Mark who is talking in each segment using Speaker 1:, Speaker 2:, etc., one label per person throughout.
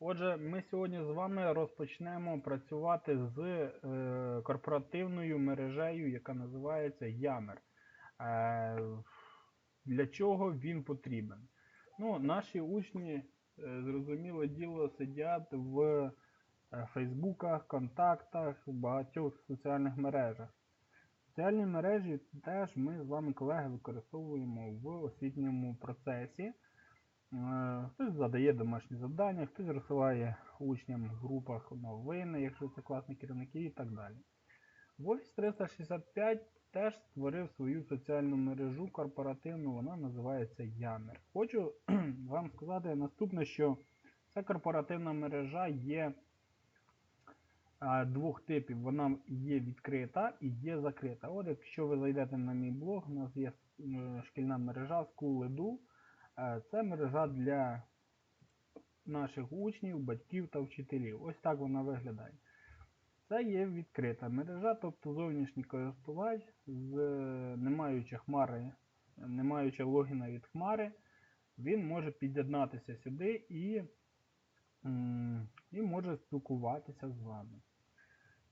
Speaker 1: Отже, ми сьогодні з вами розпочнемо працювати з е, корпоративною мережею, яка називається Yammer. Е, для чого він потрібен? Ну, Наші учні, е, зрозуміло діло, сидять в е, Фейсбуках, контактах, в багатьох соціальних мережах. Соціальні мережі теж ми з вами, колеги, використовуємо в освітньому процесі. Е, Хтось задає домашні завдання, хтось розсилає учням в групах новини, якщо це класні керівники і так далі. В Office 365 теж створив свою соціальну мережу корпоративну, вона називається Yammer. Хочу вам сказати наступне, що ця корпоративна мережа є двох типів. Вона є відкрита і є закрита. От якщо ви зайдете на мій блог, у нас є е, шкільна мережа School.edu. Це мережа для наших учнів, батьків та вчителів. Ось так вона виглядає. Це є відкрита мережа, тобто зовнішній користувач, з, не маючи хмари, не маючи логіна від хмари, він може під'єднатися сюди і, і може спілкуватися з вами.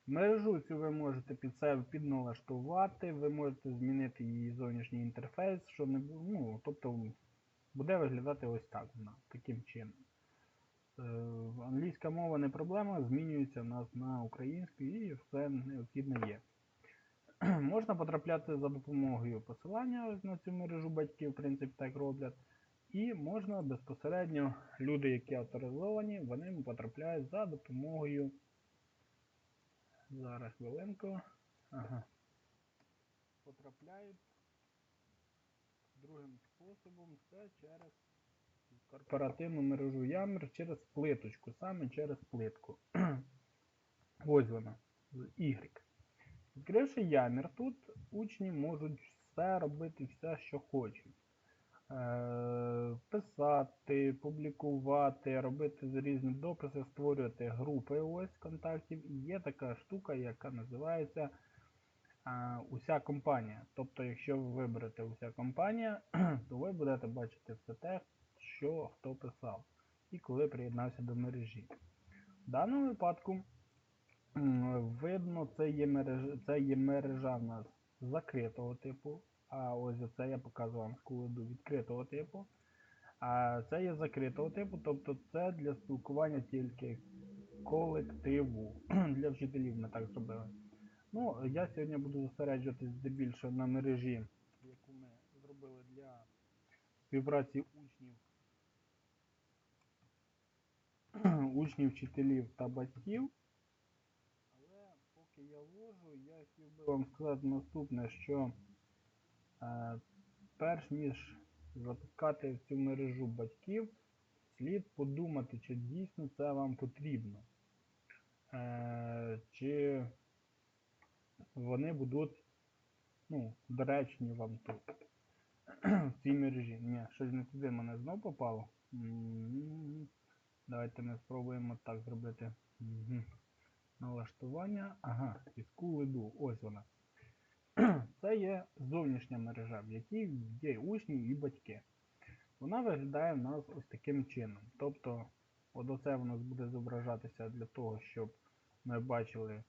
Speaker 1: Мережу цю ви можете під себе підналаштувати, ви можете змінити її зовнішній інтерфейс, що не ну, тобто буде виглядати ось так вона, таким чином. Е, Англійська мова не проблема, змінюється в нас на українську і все необхідне є. Можна потрапляти за допомогою посилання на цю мережу батьків, в принципі, так роблять. І можна безпосередньо, люди, які авторизовані, вони потрапляють за допомогою. Зараз хвилинку. Ага. Потрапляють другим способом це через корпоративну мережу Yammer через плиточку, саме через плитку. Ось вона, Y. Відкривши Yammer, тут учні можуть все робити, все, що хочуть. Е, Писати, публікувати, робити різні дописи, створювати групи ось контактів. І є така штука, яка називається уся компанія. Тобто, якщо ви виберете уся компанія, то ви будете бачити все те, що хто писав і коли приєднався до мережі. В даному випадку видно, це є мережа, це є мережа в нас закритого типу. А ось це я показую вам складу відкритого типу. А це є закритого типу, тобто це для спілкування тільки колективу. Для вчителів ми так зробили. Ну, я сьогодні буду зосереджуватись здебільшого на мережі, яку ми зробили для співпраці учнів, учнів, вчителів та батьків. Але поки я ввожу, я хотів би вам сказати наступне, що е, перш ніж запускати в цю мережу батьків, слід подумати, чи дійсно це вам потрібно. Е, чи вони будуть ну, доречні вам тут. В цій мережі. Ні, щось не туди мене знов попало. Давайте ми спробуємо так зробити. Налаштування. Ага, іску веду. Ось вона. Це є зовнішня мережа, в якій є учні і батьки. Вона виглядає в нас ось таким чином. Тобто, оце в нас буде зображатися для того, щоб ми бачили,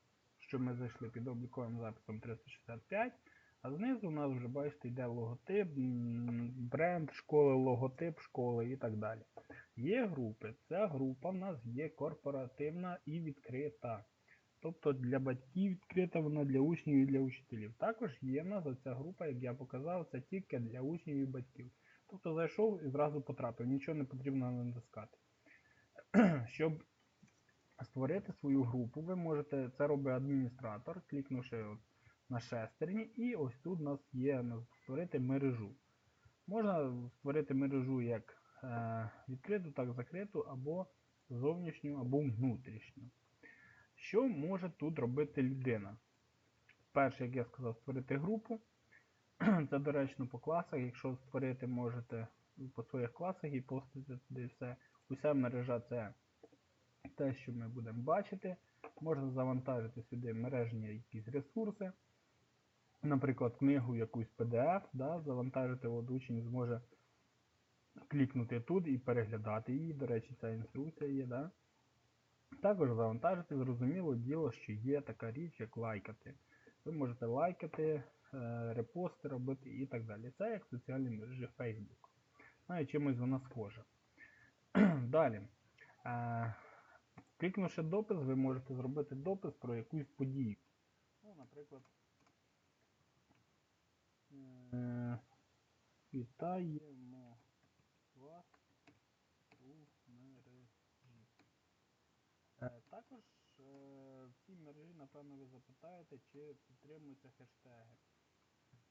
Speaker 1: що ми зайшли під обліковим записом 365, а знизу у нас вже, бачите, йде логотип, бренд школи, логотип школи і так далі. Є групи. Ця група в нас є корпоративна і відкрита. Тобто для батьків відкрита вона для учнів і для учителів. Також є в нас оця група, як я показав, це тільки для учнів і батьків. Тобто зайшов і зразу потрапив, нічого не потрібно натискати. Щоб створити свою групу, ви можете, це робить адміністратор, клікнувши от на шестерні, і ось тут у нас є створити мережу. Можна створити мережу як е, відкриту, так закриту, або зовнішню, або внутрішню. Що може тут робити людина? Перше, як я сказав, створити групу. Це доречно по класах. Якщо створити можете по своїх класах і постити туди все. Уся мережа це те, що ми будемо бачити. Можна завантажити сюди мережні якісь ресурси. Наприклад, книгу якусь PDF, да, завантажити, от учень зможе клікнути тут і переглядати її. До речі, ця інструкція є. Да? Також завантажити зрозуміло діло, що є така річ, як лайкати. Ви можете лайкати, е, репости робити і так далі. Це як соціальні мережі Facebook. Ну і чимось вона схожа. Далі. Клікнувши допис, ви можете зробити допис про якусь подію. Ну, наприклад, е, вітаємо вас у мережі. Е, Також е, в цій мережі, напевно, ви запитаєте, чи підтримуються хештеги.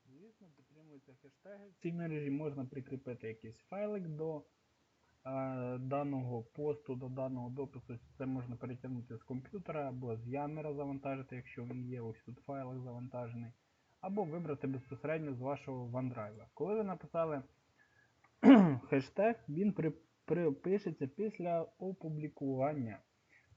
Speaker 1: Звісно, підтримуються хештеги. В цій мережі можна прикріпити якийсь файлик до даного посту, до даного допису. Це можна перетягнути з комп'ютера або з Ямера завантажити, якщо він є, ось тут файлик завантажений. Або вибрати безпосередньо з вашого OneDrive. Коли ви написали хештег, він припишеться після опублікування.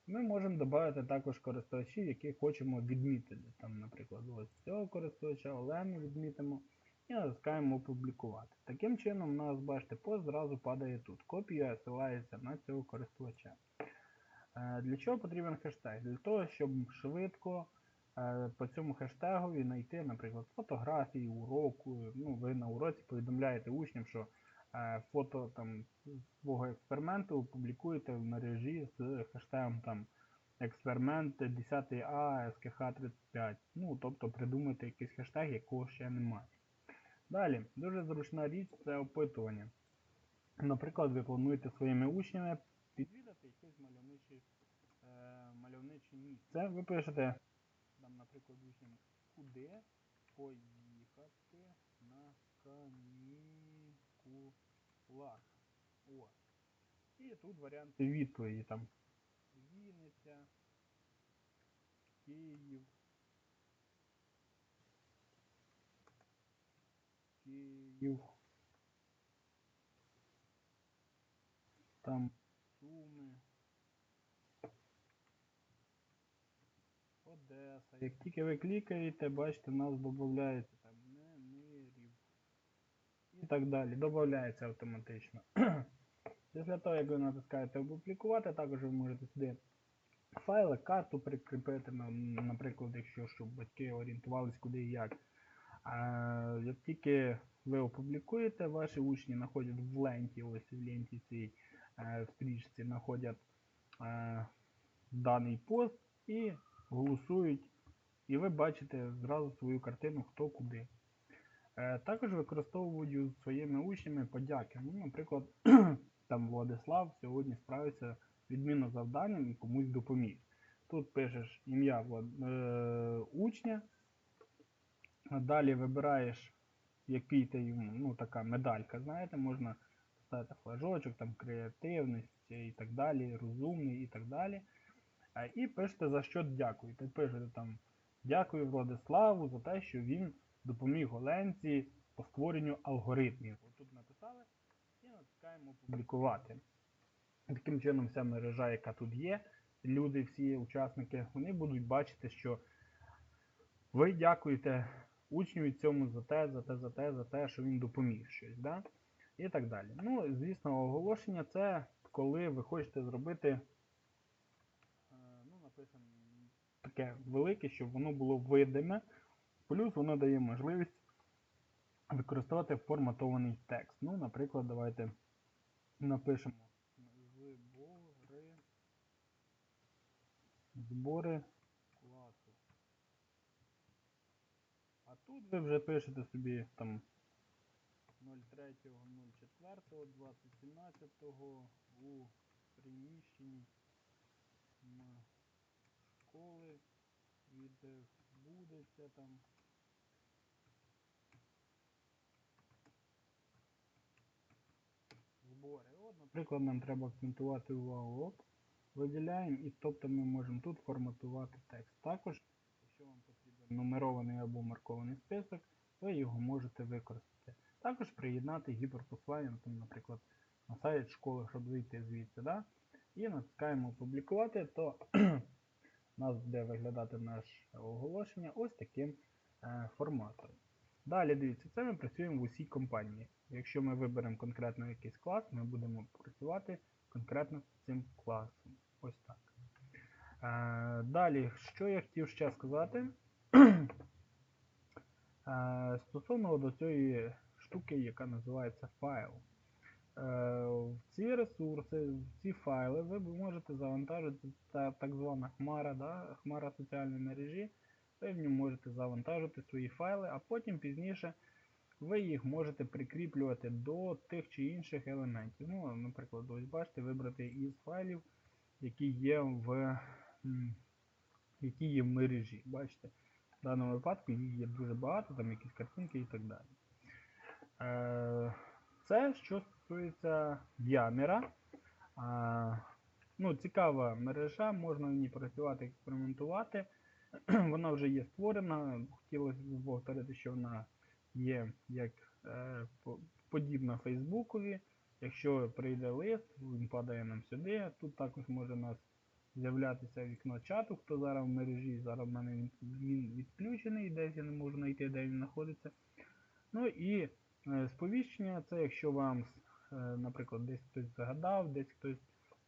Speaker 1: Ми можемо додати також користувачів, яких хочемо відмітити. Там, наприклад, ось цього користувача Олену відмітимо і натискаємо опублікувати. Таким чином, у нас, бачите, пост зразу падає тут. Копія ссилається на цього користувача. Е, Для чого потрібен хештег? Для того, щоб швидко е, по цьому хештегові знайти, наприклад, фотографії уроку. Ну, ви на уроці повідомляєте учням, що е, фото там свого експерименту публікуєте в мережі з хештегом там експеримент 10А СКХ 35. Ну, тобто придумайте якийсь хештег, якого ще немає. Далі, дуже зручна річ це опитування. Наприклад, ви плануєте своїми учнями відвідати якесь мальовниче, е, мальовниче місце. Ви пишете, там, наприклад, учням, куди поїхати на канікулах. О. І тут варіанти відповіді там Вінниця, Київ, Київ, там Суми, Одеса. Як тільки ви клікаєте, бачите, нас додається там Немирів і так далі. Додається автоматично. Після того, як ви натискаєте опублікувати, також ви можете сюди файли, карту прикріпити, наприклад, якщо щоб батьки орієнтувались куди і як. Як тільки ви опублікуєте, ваші учні знаходять в ленті, ось в ленті цій е, стрічці знаходять е, даний пост і голосують, і ви бачите зразу свою картину, хто куди. Е, Також використовую своїми учнями подяки. Ну, наприклад, там Владислав сьогодні справився відмінно завданням і комусь допоміг. Тут пишеш ім'я учня, далі вибираєш, який ти ну така медалька, знаєте, можна ставити флажочок, там креативність і так далі, розумний і так далі. І пишете за що дякуєте. Пишете там дякую Владиславу за те, що він допоміг Оленці по створенню алгоритмів. Отут написали і натискаємо опублікувати. Таким чином, вся мережа, яка тут є, люди, всі учасники, вони будуть бачити, що ви дякуєте учню цьому за те, за те, за те, за те, що він допоміг щось. Да? І так далі. Ну, звісно, оголошення це коли ви хочете зробити, е, ну, напишемо, таке велике, щоб воно було видиме. Плюс воно дає можливість використовувати форматований текст. Ну, наприклад, давайте напишемо збори, збори класу. А тут ви вже пишете собі там 03.04.2017 у приміщенні школи відбудеться там збори. От, наприклад, нам треба акцентувати увагу. Оп, виділяємо і тобто ми можемо тут форматувати текст. Також, нумерований або маркований список, ви його можете використати. Також приєднати гіперпосилання, наприклад, на сайт школи, щоб вийти звідси. Да? І натискаємо опублікувати, то у нас буде виглядати наше оголошення ось таким е, форматом. Далі дивіться, це ми працюємо в усій компанії. Якщо ми виберемо конкретно якийсь клас, ми будемо працювати конкретно з цим класом. Ось так. Е, Далі, що я хотів ще сказати? Е, Стосовно до цієї штуки, яка називається файл. Е, В ці ресурси, в ці файли ви можете завантажити та так звана хмара, да? хмара соціальної мережі. Ви в ньому можете завантажити свої файли, а потім пізніше ви їх можете прикріплювати до тих чи інших елементів. Ну, наприклад, ось бачите, вибрати із файлів, які є в, які є в мережі. Бачите, в даному випадку їх є дуже багато, там якісь картинки і так далі. Е, Це що стосується Yammer. А, Ну, цікава мережа, можна в ній працювати, експериментувати. Вона вже є створена. Хотілося б повторити, що вона є як е, подібна Фейсбукові. Якщо прийде лист, він падає нам сюди. Тут також може нас з'являтися вікно чату, хто зараз в мережі, зараз в мене він, відключений, десь я не можу знайти, де він знаходиться. Ну і е, сповіщення це якщо вам, е, наприклад, десь хтось загадав, десь хтось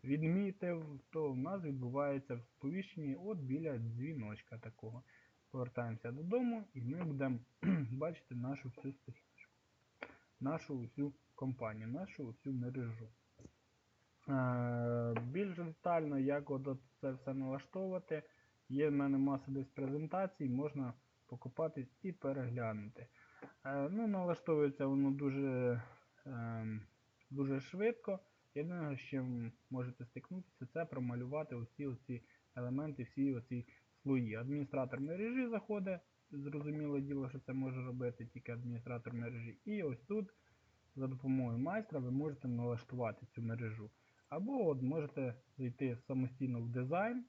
Speaker 1: відмітив, то в нас відбувається в сповіщенні от біля дзвіночка такого. Повертаємося додому і ми будемо бачити нашу всю сторіночку, нашу всю компанію, нашу всю мережу. Е, Більш детально, як це все налаштовувати, є в мене маса десь презентацій, можна покопатись і переглянути. Е, Ну, налаштовується воно дуже, ем, дуже швидко. Єдине, з чим можете стикнутися, це промалювати усі оці елементи, всі оці слої. Адміністратор мережі заходить, зрозуміло діло, що це може робити тільки адміністратор мережі. І ось тут за допомогою майстра ви можете налаштувати цю мережу. Або от можете зайти самостійно в дизайн.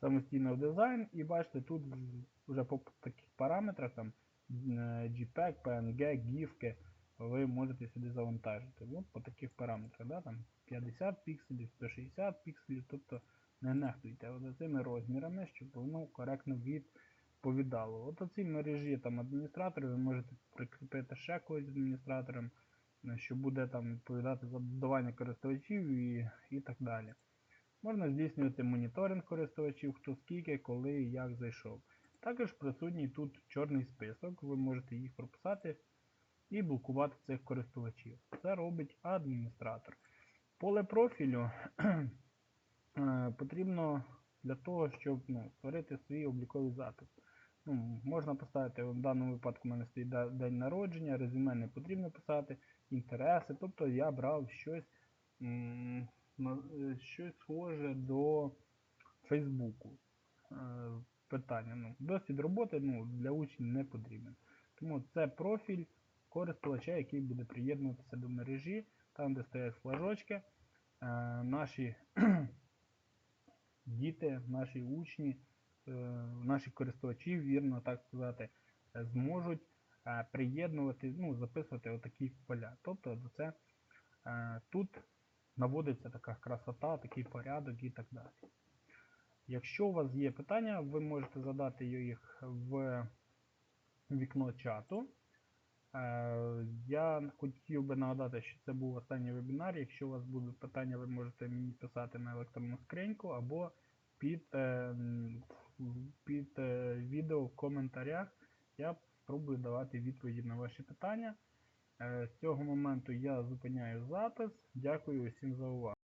Speaker 1: самостійно в дизайн і бачите, тут вже по таких параметрах там е, JPEG, PNG, гіфки, ви можете сюди завантажити. От по таких параметрах, да, там 50 пікселів, 160 пікселів, тобто не нехтуйте от цими розмірами, щоб воно коректно відповідало. От оці мережі там адміністратори, ви можете прикріпити ще когось з адміністратором, що буде там відповідати за додавання користувачів і, і так далі. Можна здійснювати моніторинг користувачів, хто скільки, коли і як зайшов. Також присутній тут чорний список, ви можете їх прописати і блокувати цих користувачів. Це робить адміністратор. Поле профілю е, потрібно для того, щоб ну, створити свій обліковий запис. Ну, можна поставити, в даному випадку в мене стоїть день народження, резюме не потрібно писати, інтереси. Тобто я брав щось, е, щось схоже до Фейсбуку. Е, Питання. Ну, досвід роботи ну, для учнів не потрібен. Тому це профіль користувача, який буде приєднуватися до мережі, там, де стоять флажочки. Е, наші діти, наші учні, наші користувачі, вірно так сказати, зможуть приєднувати, ну, записувати отакі поля. Тобто це е, тут наводиться така красота, такий порядок і так далі. Якщо у вас є питання, ви можете задати їх в вікно чату. Е, Я хотів би нагадати, що це був останній вебінар. Якщо у вас будуть питання, ви можете мені писати на електронну скриньку або під, е, під е, відео в коментарях. Я спробую давати відповіді на ваші питання. Е, З цього моменту я зупиняю запис. Дякую усім за увагу.